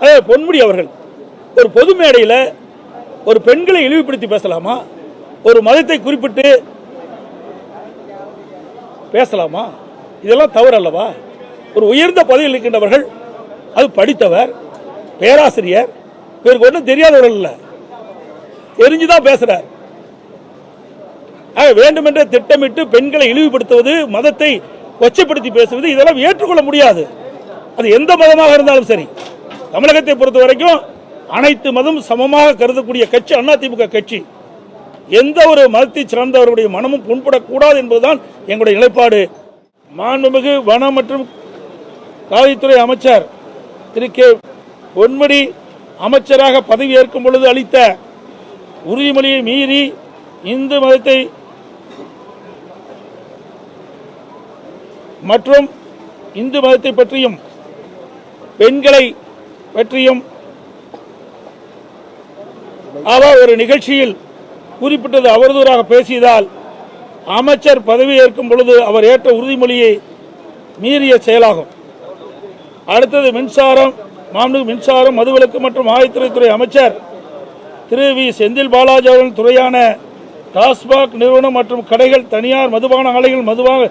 அதாவது பொன்முடி அவர்கள் ஒரு பொது மேடையில் ஒரு பெண்களை இழிவுபடுத்தி பேசலாமா? ஒரு மதத்தை குறிப்பிட்டு பேசலாமா? இதெல்லாம் தவறு அல்லவா ஒரு உயர்ந்த பதவியில் இருக்கின்றவர்கள் அது படித்தவர் பேராசிரியர் இவருக்கு ஒன்றும் தெரியாதவர்கள் இல்லை. தெரிஞ்சுதான் பேசுறார். ஆக வேண்டுமென்றே திட்டமிட்டு பெண்களை இழிவுபடுத்துவது மதத்தை கொச்சைப்படுத்தி பேசுவது இதெல்லாம் ஏற்றுக்கொள்ள முடியாது. அது எந்த மதமாக இருந்தாலும் சரி. தமிழகத்தை பொறுத்த வரைக்கும் அனைத்து மதம் சமமாக கருதக்கூடிய கட்சி அதிமுக கட்சி. எந்த ஒரு மதத்தை சார்ந்தவருடைய மனமும் புண்படக்கூடாது என்பதுதான் எங்களுடைய நிலைப்பாடு. மாண்புமிகு வன மற்றும் காவல்துறை அமைச்சர் திரு. கே. பொன்மணி அமைச்சராக பதவி ஏற்கும் பொழுது அளித்த உறுதிமொழியை மீறி இந்து மதத்தை மற்றும் இந்து மதத்தை பற்றியும் பெண்களை பற்றியும் அவர் ஒரு நிகழ்ச்சியில் குறிப்பிட்டது அவதூறாக பேசியதால் அமைச்சர் பதவி ஏற்கும் பொழுது அவர் ஏற்ற உறுதிமொழியை மீறிய செயலாகும். அடுத்தது மின்சாரம் மாநில மின்சாரம் மதுவிலக்கு மற்றும் ஆயத்துறைத்துறை அமைச்சர் திரு வி. செந்தில் பாலாஜி அவர்களின் துறையான டாஸ்மாக் நிறுவனம் மற்றும் கடைகள் தனியார் மதுபான ஆலைகள் மதுவாக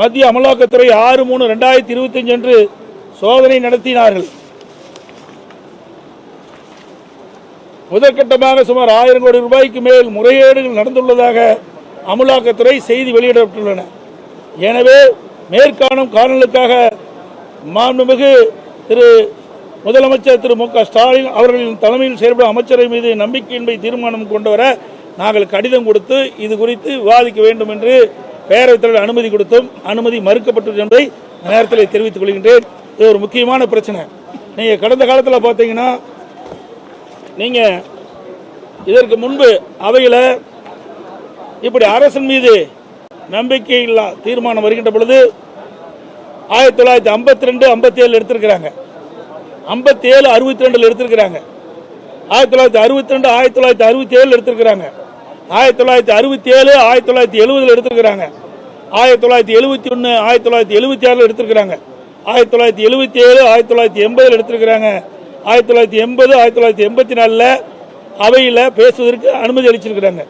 மத்திய அமலாக்கத்துறை ஆறு மூணு ரெண்டாயிரத்தி இருபத்தஞ்சு அன்று சோதனை நடத்தினார்கள். முதற்கட்டமாக சுமார் ஆயிரம் கோடி ரூபாய்க்கு மேல் முறைகேடுகள் நடந்துள்ளதாக அமலாக்கத்துறை செய்தி வெளியிடப்பட்டுள்ளன. எனவே மேற்காணும் காரணங்களுக்காக மாண்புமிகு திரு முதலமைச்சர் திரு மு க ஸ்டாலின் அவர்களின் தலைமையில் செயல்படும் அமைச்சரை மீது நம்பிக்கையின்மை தீர்மானம் கொண்டு வர நாங்கள் கடிதம் கொடுத்து இது குறித்து விவாதிக்க வேண்டும் என்று பேரவைத் தலைவர் அனுமதி கொடுத்தும் அனுமதி மறுக்கப்பட்டது என்பதை நேரத்தில் தெரிவித்துக் கொள்கின்றேன். இது ஒரு முக்கியமான பிரச்சனை. நீங்கள் கடந்த காலத்தில் பார்த்தீங்கன்னா நீங்கள் இதற்கு முன்பு அவையில் இப்படி அரசின் மீது நம்பிக்கை இல்லா தீர்மானம் வருகின்ற பொழுது ஆயிரத்தி தொள்ளாயிரத்தி ஐம்பத்தி ரெண்டு ஐம்பத்தி ஏழு எடுத்திருக்கிறாங்க. ஐம்பத்தி ஏழு அறுபத்தி ரெண்டில் எடுத்திருக்கிறாங்க. ஆயிரத்தி தொள்ளாயிரத்தி அறுபத்தி ரெண்டு ஆயிரத்தி தொள்ளாயிரத்தி அறுபத்தி ஏழு எடுத்திருக்கிறாங்க. ஆயிரத்தி தொள்ளாயிரத்தி அறுபத்தி ஏழு ஆயிரத்தி தொள்ளாயிரத்தி எழுபதில் எடுத்திருக்கிறாங்க. ஆயிரத்தி தொள்ளாயிரத்தி எழுபத்தி ஒன்று ஆயிரத்தி தொள்ளாயிரத்தி எழுபத்தி ஆறில் எடுத்திருக்கிறாங்க. ஆயிரத்தி தொள்ளாயிரத்தி எழுபத்தி ஏழு ஆயிரத்தி தொள்ளாயிரத்தி எண்பதில் எடுத்திருக்கிறாங்க. ஆயிரத்தி தொள்ளாயிரத்தி எண்பது ஆயிரத்தி தொள்ளாயிரத்தி எண்பத்தி நாலில் அவையில் பேசுவதற்கு அனுமதி அளிச்சிருக்கிறாங்க.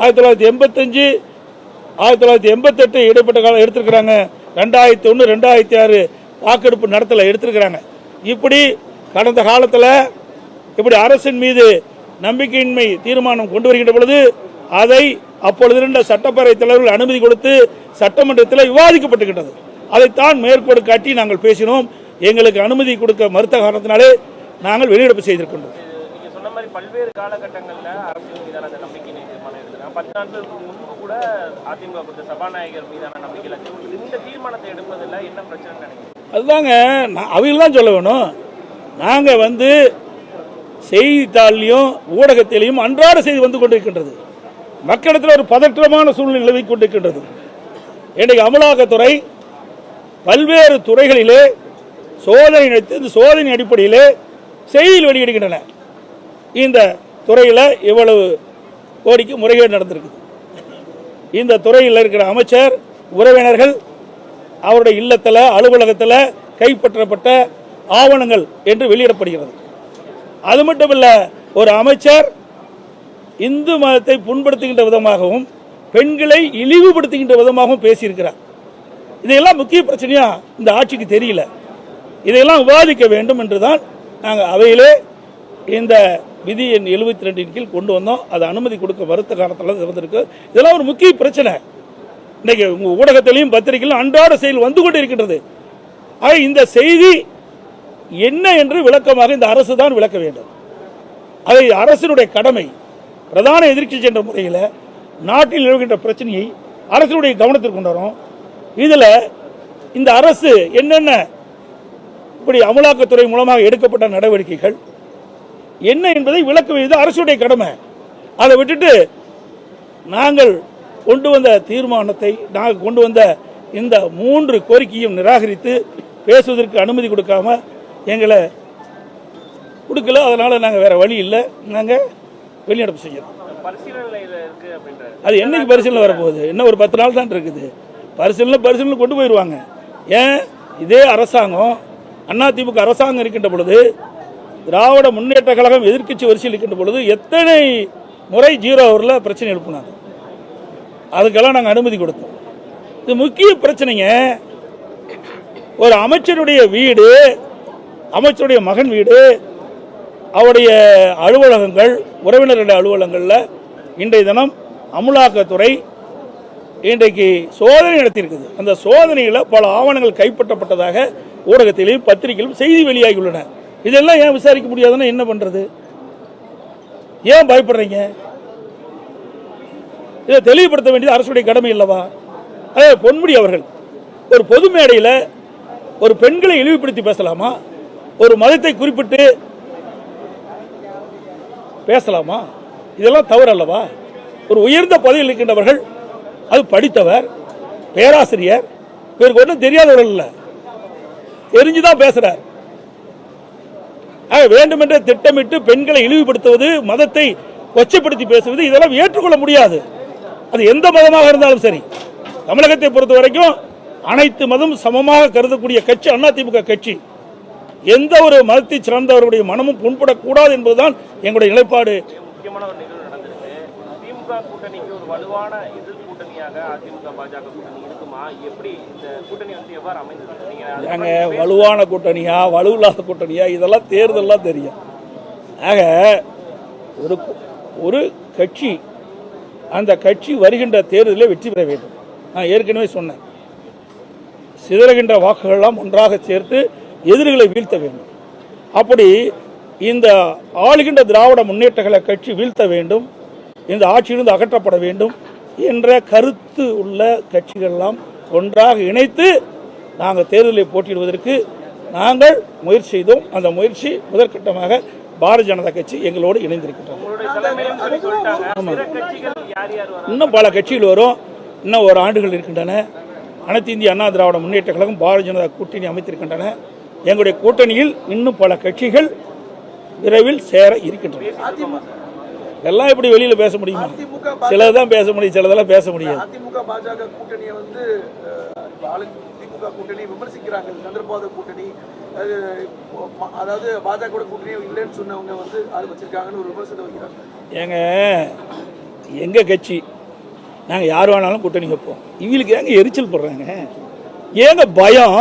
ஆயிரத்தி தொள்ளாயிரத்தி எண்பத்தஞ்சு ஆயிரத்தி தொள்ளாயிரத்தி எண்பத்தெட்டு இடைப்பட்ட காலம் எடுத்திருக்கிறாங்க. ரெண்டாயிரத்தி ஒன்று ரெண்டாயிரத்தி ஆறு வாக்கெடுப்பு நடத்தலை எடுத்திருக்கிறாங்க. இப்படி கடந்த காலத்தில் இப்படி அரசின் மீது நம்பிக்கையின்மை தீர்மானம் கொண்டு வருகின்ற பொழுது அதை அப்பொழுது இருந்த சட்டப்பேரவை தலைவர்கள் அனுமதி கொடுத்து சட்டமன்றத்தில் விவாதிக்கப்பட்டுகின்றது. அதைத்தான் மேற்கோடு காட்டி நாங்கள் பேசினோம். எங்களுக்கு அனுமதி கொடுக்க மறுத்த காரணத்தினாலே நாங்கள் வெளியிடப்பு செய்திருக்கின்றோம். பல்வேறு காலகட்டங்கள்ல அரசியல் மீதான அந்த நம்பிக்கை தீர்மானம் எடுக்கிறாங்க பத்து நாட்களுக்கு முன்பு கூட அதிமுக கொடுத்த சபாநாயகர் மீதான நம்பிக்கையில இந்த தீர்மானத்தை எடுப்பதில் என்ன பிரச்சனை நினைக்கிறீங்க? அதுதாங்க நான் அவங்களாம் சொல்ல வேணும். நாங்கள் வந்து செய்தித்தாள்லையும் ஊடகத்திலையும் அன்றாட செய்தி வந்து கொண்டிருக்கின்றது. மக்களிடத்தில் ஒரு பதற்றமான சூழ்நிலை நிலவிக் கொண்டிருக்கின்றது. இன்றைக்கு அமலாக்கத்துறை பல்வேறு துறைகளிலே சோதனை நடத்தி இந்த சோதனை அடிப்படையிலே செய்தியில் வெளியிடுகின்றன. இந்த துறையில் இவ்வளவு கோடிக்கு முறைகேடு நடந்திருக்குது. இந்த துறையில் இருக்கிற அமைச்சர் உறவினர்கள் அவருடைய இல்லத்தில் அலுவலகத்தில் கைப்பற்றப்பட்ட ஆவணங்கள் என்று வெளியிடப்படுகிறது. அது மட்டுமல்ல ஒரு அமைச்சர் இந்து மதத்தை புண்படுத்துகின்ற விதமாகவும் பெண்களை இழிவுபடுத்துகின்ற விதமாகவும் பேசியிருக்கிறார். இதையெல்லாம் முக்கிய பிரச்சனையா இந்த ஆட்சிக்கு தெரியல. இதையெல்லாம் விவாதிக்க வேண்டும் என்றுதான் நாங்கள் அவையிலே இந்த விதி எண் எழுபத்தி ரெண்டின் கீழ் கொண்டு வந்தோம். அது அனுமதி கொடுக்க மறுத்த காலத்தில் இருந்திருக்கு இதெல்லாம் ஒரு முக்கிய பிரச்சனை. இன்னைக்கு உங்கள் ஊடகத்திலையும் பத்திரிகையிலும் அன்றாட செயல் வந்து கொண்டு இருக்கின்றது ஆக இந்த செய்தி என்ன என்று விளக்கமாக இந்த அரசு தான் விளக்க வேண்டும். அதை அரசினுடைய கடமை. பிரதான எதிர்க்கட்சி என்ற முறையில் நாட்டில் நிலவுகின்ற பிரச்சனையை அரசினுடைய கவனத்திற்கு கொண்டு வரும். இதில் இந்த அரசு என்னென்ன இப்படி அமலாக்கத்துறை மூலமாக எடுக்கப்பட்ட நடவடிக்கைகள் என்ன என்பதை விளக்க வேண்டியது அரசுடைய கடமை. அதை விட்டுட்டு நாங்கள் கொண்டு வந்த தீர்மானத்தை நாங்கள் கொண்டு வந்த இந்த மூன்று கோரிக்கையும் நிராகரித்து பேசுவதற்கு அனுமதி கொடுக்காம எங்களை கொடுக்கல. அதனால் நாங்கள் வேற வழி இல்லை. நாங்கள் வெளிநடப்பு செய்யறோம். அது என்னைக்கு பரிசீலனை வரப்போகுது? இன்னும் ஒரு பத்து நாள் தான் இருக்குது. பரிசீலனை பரிசீலனை கொண்டு போயிடுவாங்க ஏன்? இதே அரசாங்கம் அதிமுக அரசாங்கம் இருக்கின்ற பொழுது திராவிட முன்னேற்ற கழகம் எதிர்க்கட்சி வரிசையில் இருக்கின்ற பொழுது எத்தனை முறை ஜீரோ அவரில் பிரச்சனை எழுப்பினாங்க. அதுக்கெல்லாம் நாங்கள் அனுமதி கொடுத்தோம். இது முக்கிய பிரச்சனைங்க. ஒரு அமைச்சருடைய வீடு அமைச்சருடைய மகன் வீடு அவருடைய அலுவலகங்கள் உறவினர்களுடைய அலுவலகங்களில் இன்றைய தினம் அமலாக்கத்துறை இன்றைக்கு சோதனை நடத்தியிருக்குது. அந்த சோதனையில் பல ஆவணங்கள் கைப்பற்றப்பட்டதாக ஊடகத்திலும் பத்திரிகையிலும் செய்தி வெளியாகியுள்ளன. இதெல்லாம் ஏன் விசாரிக்க முடியாதுன்னா என்ன பண்றது? ஏன் பயப்படுறீங்க? இதை தெளிவுபடுத்த வேண்டியது அரசுடைய கடமை இல்லவா அதே பொன்முடி அவர்கள் ஒரு பொது மேடையில் ஒரு பெண்களை இழிவுபடுத்தி பேசலாமா? ஒரு மதத்தை குறிப்பிட்டு பேசலாமா? இதெல்லாம் தவறு அல்லவா ஒரு உயர்ந்த பதவியில் இருக்கின்றவர்கள் அது படித்தவர் பேராசிரியர் இவருக்கு ஒன்றும் தெரியாதவர்கள் இல்லை. தெரிஞ்சுதான் பேசுறார். வேண்டுமென்றே திட்டமிட்டு பெண்களை இழிவுபடுத்துவது மதத்தை கொச்சைப்படுத்தி பேசுவது இதெல்லாம் ஏற்றுக்கொள்ள முடியாது. அது எந்த மதமாக இருந்தாலும் சரி. தமிழகத்தை பொறுத்த வரைக்கும் அனைத்து மதம் சமமாக கருதக்கூடிய கட்சி அதிமுக கட்சி. எந்த ஒரு மதத்தை சிறந்தவர்களுடைய மனமும் புண்படக்கூடாது என்பதுதான் எங்களுடைய நிலைப்பாடு. முக்கியமான ஒரு நிகழ்வு நடந்திருக்கு. திமுக கூட்டணிக்கு ஒரு வலுவான எதிர் கூட்டணியாக அதிமுக பாஜக கூட்டணி இருக்குமா எப்படி இந்த கூட்டணி வந்து எவ்வாறு அமைந்தது நீங்க அதை ஏங்க வலுவான கூட்டணியா வலுவில்லாத கூட்டணியா? இதெல்லாம் தேர்தல்லாம் தெரியும். ஆக ஒரு ஒரு கட்சி அந்த கட்சி வருகின்ற தேர்தலில் வெற்றி பெற வேண்டும். நான் ஏற்கனவே சொன்னேன். சிதறுகின்ற வாக்குகளெல்லாம் ஒன்றாக சேர்த்து எதிரிகளை வீழ்த்த வேண்டும். அப்படி இந்த ஆளுகின்ற திராவிட முன்னேற்ற கழக கட்சி வீழ்த்த வேண்டும். இந்த ஆட்சியிலிருந்து அகற்றப்பட வேண்டும் என்ற கருத்து உள்ள கட்சிகளெல்லாம் ஒன்றாக இணைத்து நாங்கள் தேர்தலில் போட்டியிடுவதற்கு நாங்கள் முயற்சி செய்தோம். அந்த முயற்சி முதற்கட்டமாக பாரதிய ஜனதா கட்சி எங்களோடு வர இன்னும் பல கட்சிகள் வரும். இன்னும் ஒரு ஆண்டுகள் இருக்கின்றன. அனைத்து இந்திய அண்ணா திராவிட முன்னேற்ற கழகம் பாரதிய ஜனதா கூட்டணி அமைத்திருக்கின்றன. எங்களுடைய கூட்டணியில் இன்னும் பல கட்சிகள் விரைவில் சேர இருக்கின்றன. எல்லாம் இப்படி வெளியில பேச முடியுமா? சிலதான் பேச முடியும் சிலதெல்லாம் பேச முடியாது. அதிமுக பாஜக கூட்டணியை வந்து திமுக கூட்டணி விமர்சிக்கிறாங்க. சந்திரபாத கூட்டணி அதாவது பாஜக கூட்டணி இல்லைன்னு சொன்னவங்க வந்து அது வச்சிருக்காங்கன்னு ஒரு விமர்சனத்தை வைக்கிறாங்க. ஏங்க எங்க கட்சி? நாங்க யார் வேணாலும் கூட்டணி வைப்போம். இவங்களுக்கு ஏங்க எரிச்சல் போடுறாங்க? ஏங்க பயம்?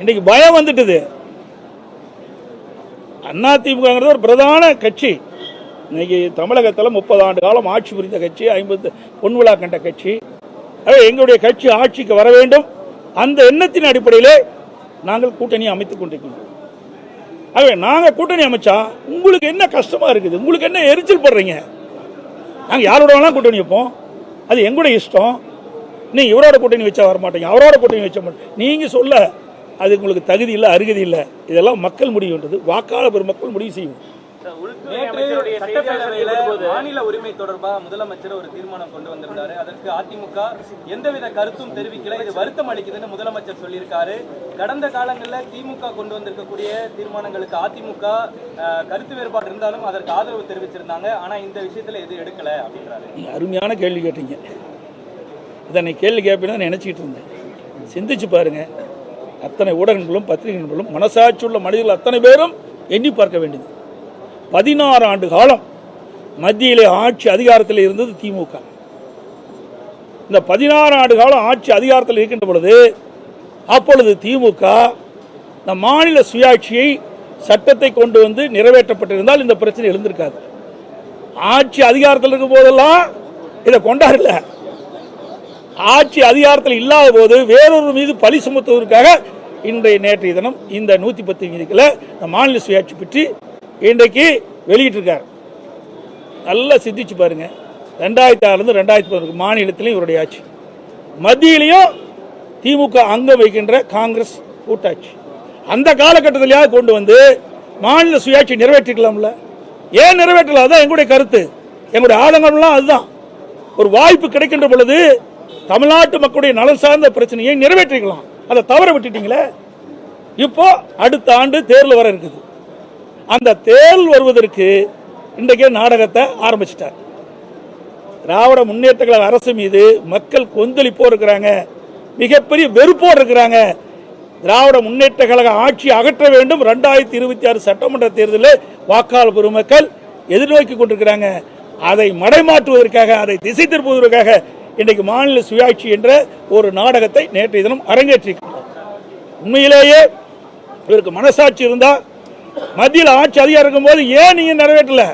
இன்னைக்கு பயம் வந்துட்டுது. அதிமுகங்கிறது ஒரு பிரதான கட்சி. இன்றைக்கி தமிழகத்தில் முப்பது ஆண்டு காலம் ஆட்சி புரிந்த கட்சி ஐம்பது பொன்விழா கண்ட கட்சி. ஆகவே எங்களுடைய கட்சி ஆட்சிக்கு வர வேண்டும். அந்த எண்ணத்தின் அடிப்படையிலே நாங்கள் கூட்டணி அமைத்துக் கொண்டிருக்கின்றோம் ஆகவே நாங்கள் கூட்டணி அமைச்சா உங்களுக்கு என்ன கஷ்டமாக இருக்குது? உங்களுக்கு என்ன எரிச்சல் படுறீங்க? நாங்கள் யாரோட வேணாலும் கூட்டணி வைப்போம். அது எங்களுடைய இஷ்டம். நீ இவரோட கூட்டணி வச்சா வர மாட்டீங்க அவரோட கூட்டணி வச்ச மாட்டீங்க நீங்கள் சொல்ல அது உங்களுக்கு தகுதி இல்லை அருகதி இல்லை. இதெல்லாம் மக்கள் முடிவுன்றது வாக்காளர் பெருமக்கள் முடிவு செய்யும். நேற்று சட்டப்பேரவையில மாநில உரிமை தொடர்பா முதலமைச்சர் ஒரு தீர்மானம் கொண்டு வந்திருந்தாரு. அதற்கு அதிமுக எந்தவித கருத்தும் தெரிவிக்கல. இது வருத்தம் அளிக்குதுன்னு முதலமைச்சர் சொல்லியிருக்காரு. கடந்த காலங்களில் திமுக கொண்டு வந்திருக்கக்கூடிய தீர்மானங்களுக்கு அதிமுக கருத்து வேறுபாடு இருந்தாலும் அதற்கு ஆதரவு தெரிவிச்சிருந்தாங்க. ஆனா இந்த விஷயத்துல எதுவும் எடுக்கல அப்படின்றாரு. அருமையான கேள்வி கேட்டீங்க. இதை நீ கேள்வி கேட்பேன்னு நினச்சிக்கிட்டு இருந்தேன். சிந்திச்சு பாருங்க. அத்தனை ஊடகங்களும் பத்திரிகை நண்பர்களும் மனசாட்சி உள்ள மனிதர்கள் அத்தனை பேரும் எண்ணி பார்க்க வேண்டியது. பதினாறு ஆண்டு காலம் மத்தியிலே ஆட்சி அதிகாரத்தில் இருந்தது திமுக. இந்த பதினாறு ஆண்டு காலம் ஆட்சி அதிகாரத்தில் இருக்கின்ற பொழுது அப்பொழுது திமுக இந்த மாநில சுயாட்சியை சட்டத்தை கொண்டு வந்து நிறைவேற்றப்பட்டிருந்தால் இந்த பிரச்சனை எழுந்திருக்காது. ஆட்சி அதிகாரத்தில் இருக்கும் போதெல்லாம் இதை கொண்டாடல. ஆட்சி அதிகாரத்தில் இல்லாத போது வேறொரு மீது பழி சுமத்துவதற்காக இன்றைய நேற்றைய தினம் இந்த நூற்றி பத்து விதிகளை இந்த மாநில சுயாட்சி பற்றி இன்றைக்கு வெளியிட்டிருக்கார். நல்லா சிந்திச்சு பாருங்க. ரெண்டாயிரத்தி ஆறுலேருந்து ரெண்டாயிரத்தி பதினொன்று மாநிலத்திலையும் இவருடைய ஆட்சி. மத்தியிலையும் திமுக அங்கம் வைக்கின்ற காங்கிரஸ் கூட்டாட்சி. அந்த காலகட்டத்திலேயாவது கொண்டு வந்து மாநில சுயாட்சி நிறைவேற்றிக்கலாம்ல? ஏன் நிறைவேற்றல அதுதான் எங்களுடைய கருத்து. எங்களுடைய ஆதங்கம்லாம் அதுதான். ஒரு வாய்ப்பு கிடைக்கின்ற பொழுது தமிழ்நாட்டு மக்களுடைய நலன் சார்ந்த பிரச்சனையை நிறைவேற்றிக்கலாம். அதை தவற விட்டுட்டீங்களே? இப்போ அடுத்த ஆண்டு தேர்தல் வர இருக்குது. அந்த தேல் வருவதற்கு இன்றைக்கே நாடகத்தை ஆரம்பிச்சிட்டார். திராவிட முன்னேற்ற கழக அரசு மீது மக்கள் கொந்தளிப்போ இருக்கிறாங்க. மிகப்பெரிய வெறுப்போடு இருக்கிறாங்க. திராவிட முன்னேற்ற கழக ஆட்சி அகற்ற வேண்டும். ரெண்டாயிரத்தி இருபத்தி ஆறு சட்டமன்ற தேர்தலில் வாக்காளர் பெருமக்கள் எதிர்நோக்கி கொண்டிருக்கிறாங்க. அதை மடைமாற்றுவதற்காக அதை திசை திருப்புவதற்காக இன்றைக்கு மாநில சுயாட்சி என்ற ஒரு நாடகத்தை நேற்றைய தினம் அரங்கேற்றிருக்கிறார். உண்மையிலேயே இவருக்கு மனசாட்சி இருந்தால் மத்தியில் ஆட்சி அதிகாரம் இருக்கும்போது ஏன் நீங்க நிறைவேற்றல?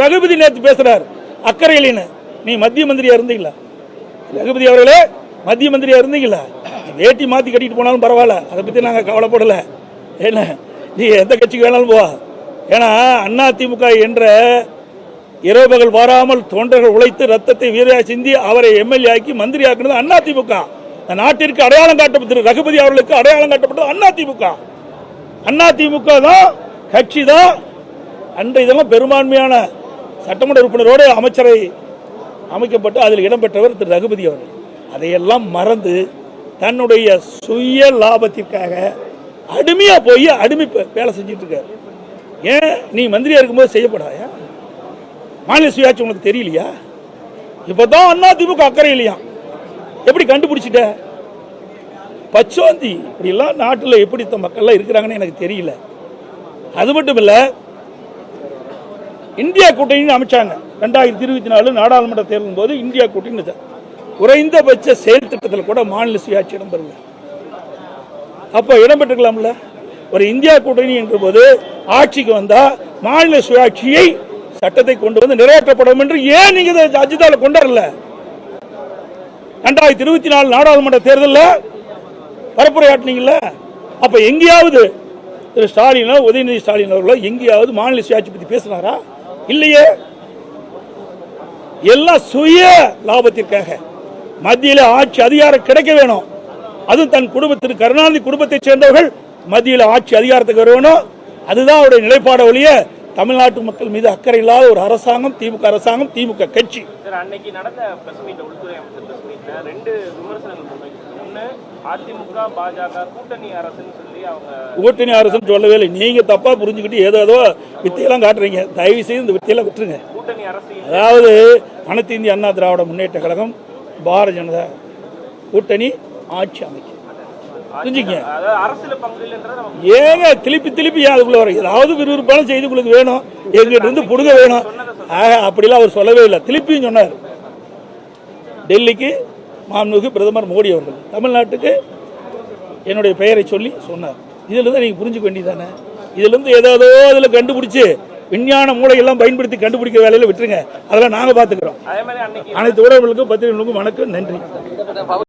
ரகுபதி நேற்று பேசுறார் அக்கறையிலின்னு நீ மத்திய மந்திரியா இருந்தீங்களா? ரகுபதி அவர்களே மத்திய மந்திரியா இருந்தீங்களா? வேட்டி மாத்தி கட்டிட்டு போனாலும் பரவாயில்ல அதை பத்தி நாங்க கவலைப்படல. என்ன நீ எந்த கட்சிக்கு வேணாலும் போவா. ஏன்னா அண்ணா திமுக என்ற இரவுகள் வராமல் வாராமல் தொண்டர்கள் உழைத்து ரத்தத்தை வீரையா சிந்தி அவரை எம்எல்ஏ ஆக்கி மந்திரி ஆக்கினது அண்ணா திமுக. நாட்டிற்கு அடையாளம் காட்டப்பட்டது ரகுபதி அவர்களுக்கு அடையாளம் காட்டப்பட்டது அண்ணா திமுக. அண்ணா திமுக தான் கட்சி தான் அன்றைய பெரும்பான்மையான சட்டமன்ற உறுப்பினரோடு அமைச்சரை அமைக்கப்பட்டு அதில் இடம்பெற்றவர் திரு ரகுபதி அவர்கள். அதையெல்லாம் மறந்து தன்னுடைய சுய லாபத்திற்காக அடிமையாக போய் அடிமை வேலை செஞ்சுட்டு இருக்காரு ஏன்? நீ மந்திரியாக இருக்கும்போது செய்யப்படாயா மாநில சுயாட்சி உனக்கு தெரியலையா? இப்போ தான் அண்ணா திமுக அக்கறை இல்லையா? எப்படி கண்டுபிடிச்சிட்ட? பச்சோந்தி இப்படிலாம் நாட்டில் எப்படி மக்கள்லாம் இருக்கிறாங்கன்னு எனக்கு தெரியல. அது மட்டும் இல்ல இந்தியா கூட்டணி அமைச்சாங்க. ரெண்டாயிரத்தி இருபத்தி நாலு நாடாளுமன்ற தேர்தலும் போது இந்தியா கூட்டணி குறைந்தபட்ச செயல் திட்டத்தில் கூட மாநில சுயாட்சி இடம்பெறல அப்போ இடம்பெற்றுக்கலாம்ல ஒரு இந்தியா கூட்டணி என்ற போது ஆட்சிக்கு வந்தா மாநில சுயாட்சியை சட்டத்தை கொண்டு வந்து நிறைவேற்றப்படும் என்று ஏன் நீங்க அஜிதால கொண்டு வரல? ரெண்டாயிரத்தி இருபத்தி நாலு நாடாளுமன்ற தேர்தலில் பரப்புரையாட்டினீங்கல்ல அப்ப எங்கேயாவது திரு ஸ்டாலினோ உதயநிதி ஸ்டாலின் அவர்களோ எங்கேயாவது மாநில சுயாட்சி பத்தி பேசினாரா? இல்லையே. எல்லாம் சுய லாபத்திற்காக. மத்தியில் ஆட்சி அதிகாரம் கிடைக்க வேணும். அதுவும் தன் குடும்பத்திற்கு கருணாநிதி குடும்பத்தைச் சேர்ந்தவர்கள் மத்தியில் ஆட்சி அதிகாரத்துக்கு வரணும் அதுதான் அவருடைய நிலைப்பாட ஒழிய தமிழ்நாட்டு மக்கள் மீது அக்கறை இல்லாத ஒரு அரசாங்கம் திமுக அரசாங்கம் திமுக கட்சி. சார் அன்னைக்கு நடந்த பிரஸ் மீட்ல உள்துறை அமைச்சர் பிரஸ் மீட்ல ரெண்டு விமர்சனங்கள் முன்வைக்கிறாங்க ஒண்ணு அதிமுக பாஜக கூட்டணி அரசுன்னு சொல்லி அவங்க கூட்டணி அரசுன்னு சொல்லவே இல்லை. நீங்க தப்பா புரிஞ்சுக்கிட்டு ஏதோ ஏதோ வித்தையெல்லாம் காட்டுறீங்க. தயவு செய்து இந்த வித்தையெல்லாம் விட்டுருங்க. கூட்டணி அரசு. அதாவது அனைத்து இந்திய அண்ணா திராவிட முன்னேற்ற கழகம் பாரதிய ஜனதா கூட்டணி ஆட்சி அமைக்கும். நம்ம ஏங்க திருப்பி திருப்பி அதுக்குள்ள வர ஏதாவது விறுவிறுப்பான செய்தி உங்களுக்கு வேணும். எங்கிட்ட இருந்து புடுங்க வேணும். ஆக அப்படிலாம் அவர் சொல்லவே இல்லை. திருப்பியும் சொன்னார். டெல்லிக்கு மாண்புமிகு பிரதமர் மோடி அவர்கள். தமிழ்நாட்டுக்கு என்னுடைய பெயரை சொல்லி சொன்னார். இதுல இருந்து நீங்க புரிஞ்சுக்க வேண்டியதானே இதுல இருந்து ஏதாவது அதில் கண்டுபிடிச்சு விஞ்ஞான மூளையெல்லாம் பயன்படுத்தி கண்டுபிடிக்க வேலையில விட்டுருங்க. அதெல்லாம் நாங்க பாத்துக்கிறோம். அதே மாதிரி அன்னைக்கு அனைத்து உறவுகளுக்கும் பத்திரிகைகளுக்கும் வணக்கம் நன்றி.